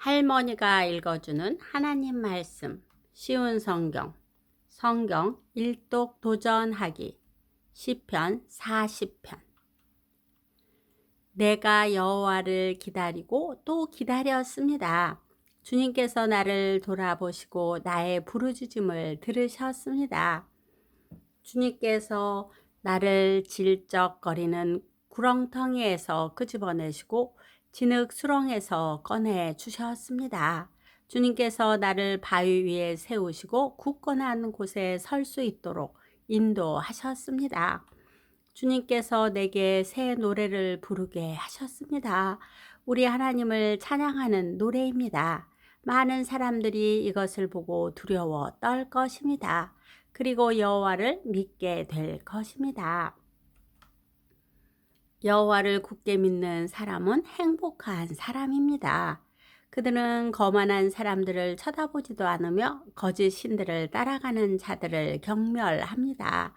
할머니가 읽어주는 하나님 말씀, 쉬운 성경, 성경 일독 도전하기, 시편 40편. 내가 여호와를 기다리고 또 기다렸습니다. 주님께서 나를 돌아보시고 나의 부르짖음을 들으셨습니다. 주님께서 나를 질적거리는 구렁텅이에서 끄집어내시고 진흙 수렁에서 꺼내 주셨습니다. 주님께서 나를 바위 위에 세우시고 굳건한 곳에 설 수 있도록 인도하셨습니다. 주님께서 내게 새 노래를 부르게 하셨습니다. 우리 하나님을 찬양하는 노래입니다. 많은 사람들이 이것을 보고 두려워 떨 것입니다. 그리고 여호와를 믿게 될 것입니다. 여호와를 굳게 믿는 사람은 행복한 사람입니다. 그들은 거만한 사람들을 쳐다보지도 않으며 거짓 신들을 따라가는 자들을 경멸합니다.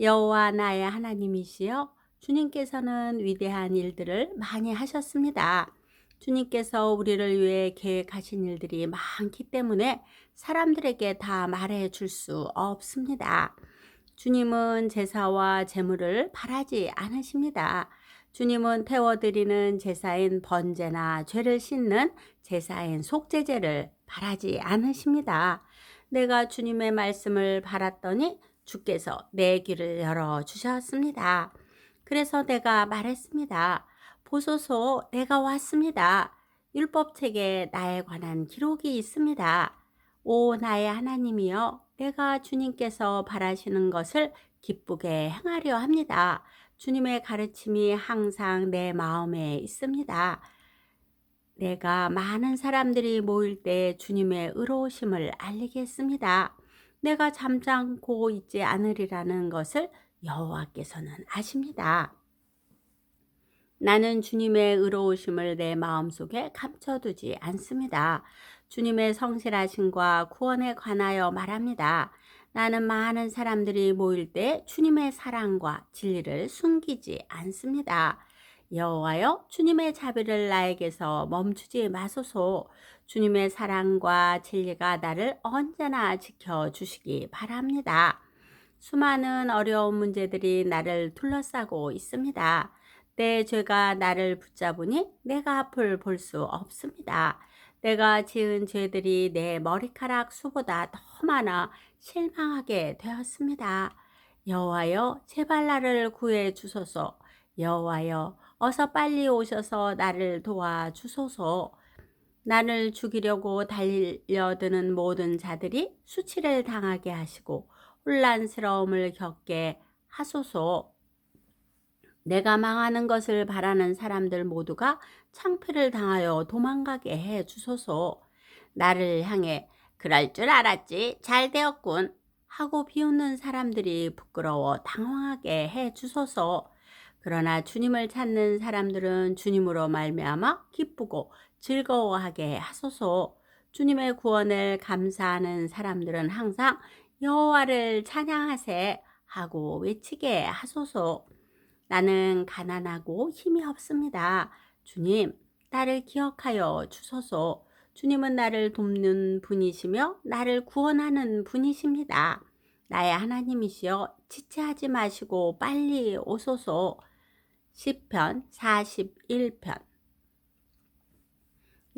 여호와 나의 하나님이시여 주님께서는 위대한 일들을 많이 하셨습니다. 주님께서 우리를 위해 계획하신 일들이 많기 때문에 사람들에게 다 말해 줄 수 없습니다. 주님은 제사와 제물을 바라지 않으십니다. 주님은 태워드리는 제사인 번제나 죄를 씻는 제사인 속죄제를 바라지 않으십니다. 내가 주님의 말씀을 바랐더니 주께서 내 귀를 열어 주셨습니다. 그래서 내가 말했습니다. 보소서 내가 왔습니다. 율법책에 나에 관한 기록이 있습니다. 오 나의 하나님이여 내가 주님께서 바라시는 것을 기쁘게 행하려 합니다. 주님의 가르침이 항상 내 마음에 있습니다. 내가 많은 사람들이 모일 때 주님의 의로우심을 알리겠습니다. 내가 잠잠고 있지 않으리라는 것을 여호와께서는 아십니다. 나는 주님의 의로우심을 내 마음속에 감춰두지 않습니다. 주님의 성실하심과 구원에 관하여 말합니다. 나는 많은 사람들이 모일 때 주님의 사랑과 진리를 숨기지 않습니다. 여호와여 주님의 자비를 나에게서 멈추지 마소서. 주님의 사랑과 진리가 나를 언제나 지켜 주시기 바랍니다. 수많은 어려운 문제들이 나를 둘러싸고 있습니다. 내 죄가 나를 붙잡으니 내가 앞을 볼 수 없습니다. 내가 지은 죄들이 내 머리카락 수보다 더 많아 실망하게 되었습니다. 여호와여 제발 나를 구해 주소서. 여호와여 어서 빨리 오셔서 나를 도와 주소서. 나를 죽이려고 달려드는 모든 자들이 수치를 당하게 하시고 혼란스러움을 겪게 하소서. 내가 망하는 것을 바라는 사람들 모두가 창피를 당하여 도망가게 해 주소서. 나를 향해 그럴 줄 알았지. 잘 되었군. 하고 비웃는 사람들이 부끄러워 당황하게 해 주소서. 그러나 주님을 찾는 사람들은 주님으로 말미암아 기쁘고 즐거워하게 하소서. 주님의 구원을 감사하는 사람들은 항상 여호와를 찬양하세 하고 외치게 하소서. 나는 가난하고 힘이 없습니다. 주님, 나를 기억하여 주소서. 주님은 나를 돕는 분이시며 나를 구원하는 분이십니다. 나의 하나님이시여 지체하지 마시고 빨리 오소서. 시편 41편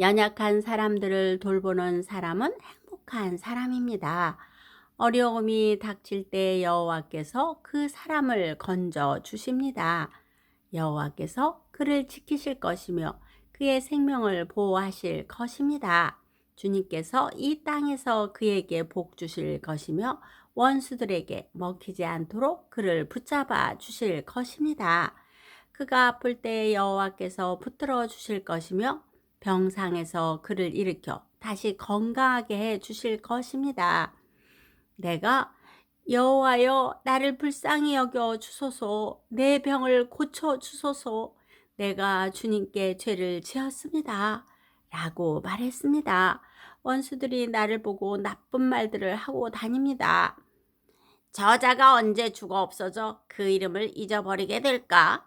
연약한 사람들을 돌보는 사람은 행복한 사람입니다. 어려움이 닥칠 때 여호와께서 그 사람을 건져 주십니다. 여호와께서 그를 지키실 것이며 그의 생명을 보호하실 것입니다. 주님께서 이 땅에서 그에게 복 주실 것이며 원수들에게 먹히지 않도록 그를 붙잡아 주실 것입니다. 그가 아플 때 여호와께서 붙들어 주실 것이며 병상에서 그를 일으켜 다시 건강하게 해 주실 것입니다. 내가 여호와여 나를 불쌍히 여겨 주소서 내 병을 고쳐 주소서 내가 주님께 죄를 지었습니다. 라고 말했습니다. 원수들이 나를 보고 나쁜 말들을 하고 다닙니다. 저자가 언제 죽어 없어져 그 이름을 잊어버리게 될까?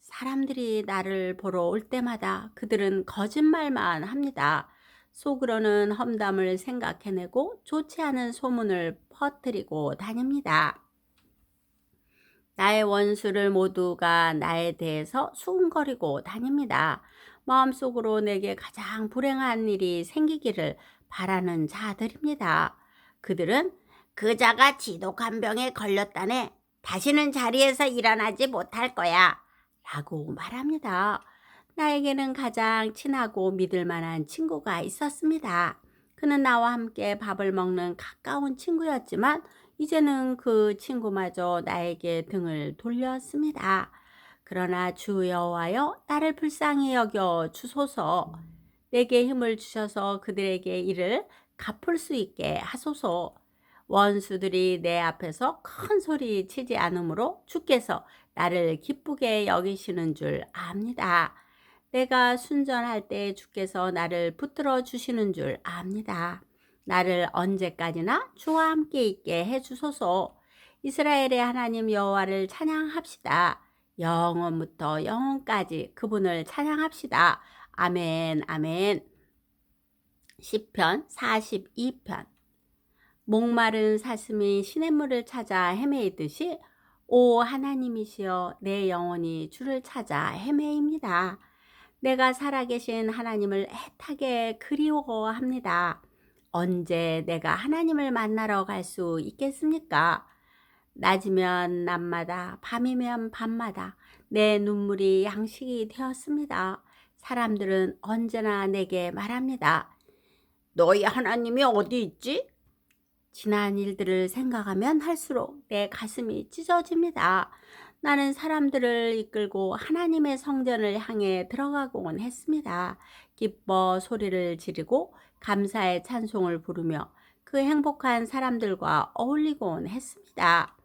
사람들이 나를 보러 올 때마다 그들은 거짓말만 합니다. 속으로는 험담을 생각해내고 좋지 않은 소문을 퍼뜨리고 다닙니다. 나의 원수를 모두가 나에 대해서 수군거리고 다닙니다. 마음속으로 내게 가장 불행한 일이 생기기를 바라는 자들입니다. 그들은 그자가 지독한 병에 걸렸다네. 다시는 자리에서 일어나지 못할 거야. 라고 말합니다. 나에게는 가장 친하고 믿을 만한 친구가 있었습니다. 그는 나와 함께 밥을 먹는 가까운 친구였지만 이제는 그 친구마저 나에게 등을 돌렸습니다. 그러나 주 여호와여 나를 불쌍히 여겨 주소서 내게 힘을 주셔서 그들에게 이를 갚을 수 있게 하소서 원수들이 내 앞에서 큰 소리 치지 않으므로 주께서 나를 기쁘게 여기시는 줄 압니다. 내가 순전할 때 주께서 나를 붙들어 주시는 줄 압니다. 나를 언제까지나 주와 함께 있게 해 주소서. 이스라엘의 하나님 여호와를 찬양합시다. 영원부터 영원까지 그분을 찬양합시다. 아멘. 아멘. 시편 42편 목마른 사슴이 시냇물을 찾아 헤매이듯이 오 하나님이시여 내 영혼이 주를 찾아 헤매입니다. 내가 살아계신 하나님을 애타게 그리워합니다. 언제 내가 하나님을 만나러 갈 수 있겠습니까? 낮이면 낮마다, 밤이면 밤마다 내 눈물이 양식이 되었습니다. 사람들은 언제나 내게 말합니다. 너희 하나님이 어디 있지? 지난 일들을 생각하면 할수록 내 가슴이 찢어집니다. 나는 사람들을 이끌고 하나님의 성전을 향해 들어가곤 했습니다. 기뻐 소리를 지르고 감사의 찬송을 부르며 그 행복한 사람들과 어울리곤 했습니다.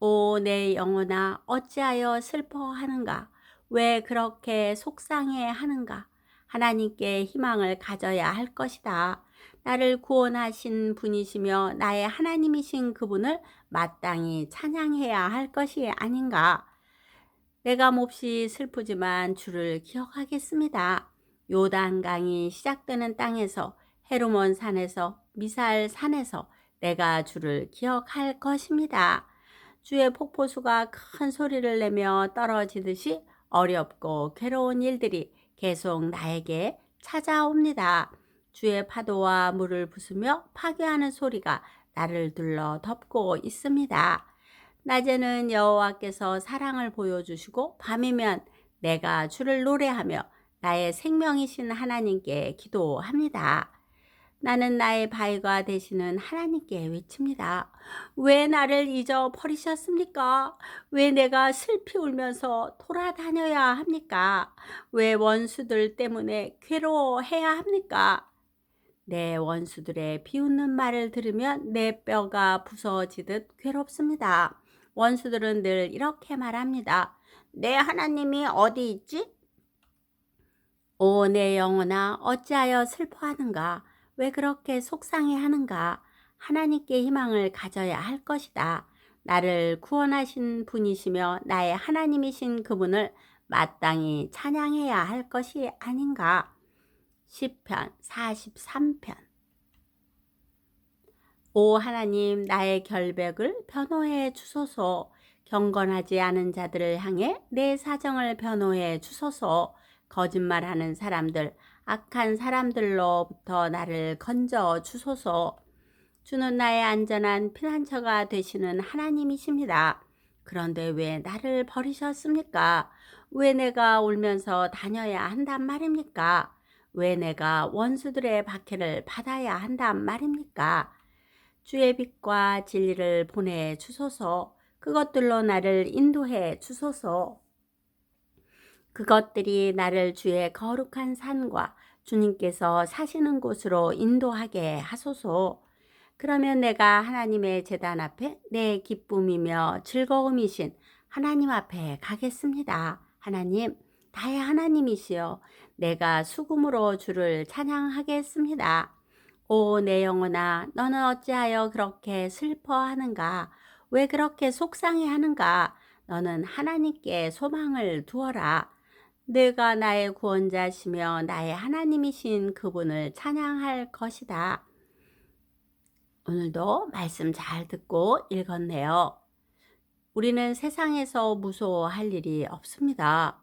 오, 내 영혼아, 어찌하여 슬퍼하는가? 왜 그렇게 속상해 하는가? 하나님께 희망을 가져야 할 것이다. 나를 구원하신 분이시며 나의 하나님이신 그분을 마땅히 찬양해야 할 것이 아닌가. 내가 몹시 슬프지만 주를 기억하겠습니다. 요단강이 시작되는 땅에서 헤르몬 산에서 미살 산에서 내가 주를 기억할 것입니다. 주의 폭포수가 큰 소리를 내며 떨어지듯이 어렵고 괴로운 일들이 계속 나에게 찾아옵니다. 주의 파도와 물을 부수며 파괴하는 소리가 나를 둘러 덮고 있습니다. 낮에는 여호와께서 사랑을 보여주시고 밤이면 내가 주를 노래하며 나의 생명이신 하나님께 기도합니다. 나는 나의 바위가 되시는 하나님께 외칩니다. 왜 나를 잊어 버리셨습니까? 왜 내가 슬피 울면서 돌아다녀야 합니까? 왜 원수들 때문에 괴로워해야 합니까? 내 원수들의 비웃는 말을 들으면 내 뼈가 부서지듯 괴롭습니다. 원수들은 늘 이렇게 말합니다. 내 하나님이 어디 있지? 오, 내 영혼아, 어찌하여 슬퍼하는가? 왜 그렇게 속상해 하는가? 하나님께 희망을 가져야 할 것이다. 나를 구원하신 분이시며 나의 하나님이신 그분을 마땅히 찬양해야 할 것이 아닌가? 시편 43편 오 하나님 나의 결백을 변호해 주소서 경건하지 않은 자들을 향해 내 사정을 변호해 주소서 거짓말하는 사람들 악한 사람들로부터 나를 건져 주소서 주는 나의 안전한 피난처가 되시는 하나님이십니다. 그런데 왜 나를 버리셨습니까? 왜 내가 울면서 다녀야 한단 말입니까? 왜 내가 원수들의 박해를 받아야 한단 말입니까? 주의 빛과 진리를 보내 주소서. 그것들로 나를 인도해 주소서. 그것들이 나를 주의 거룩한 산과 주님께서 사시는 곳으로 인도하게 하소서. 그러면 내가 하나님의 재단 앞에 내 기쁨이며 즐거움이신 하나님 앞에 가겠습니다. 하나님, 다의 하나님이시여 내가 수금으로 주를 찬양하겠습니다. 오, 내 영혼아, 너는 어찌하여 그렇게 슬퍼하는가? 왜 그렇게 속상해 하는가? 너는 하나님께 소망을 두어라. 내가 나의 구원자시며 나의 하나님이신 그분을 찬양할 것이다. 오늘도 말씀 잘 듣고 읽었네요. 우리는 세상에서 무서워할 일이 없습니다.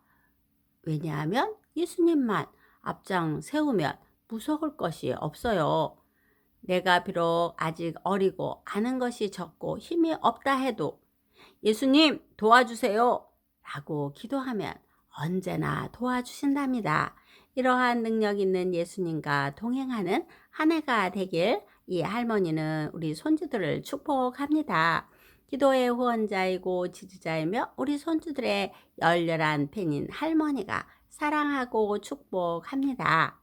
왜냐하면 예수님만 앞장 세우면 무서울 것이 없어요. 내가 비록 아직 어리고 아는 것이 적고 힘이 없다 해도 예수님 도와주세요 라고 기도하면 언제나 도와주신답니다. 이러한 능력 있는 예수님과 동행하는 한 해가 되길 이 할머니는 우리 손주들을 축복합니다. 기도의 후원자이고 지지자이며 우리 손주들의 열렬한 팬인 할머니가 사랑하고 축복합니다.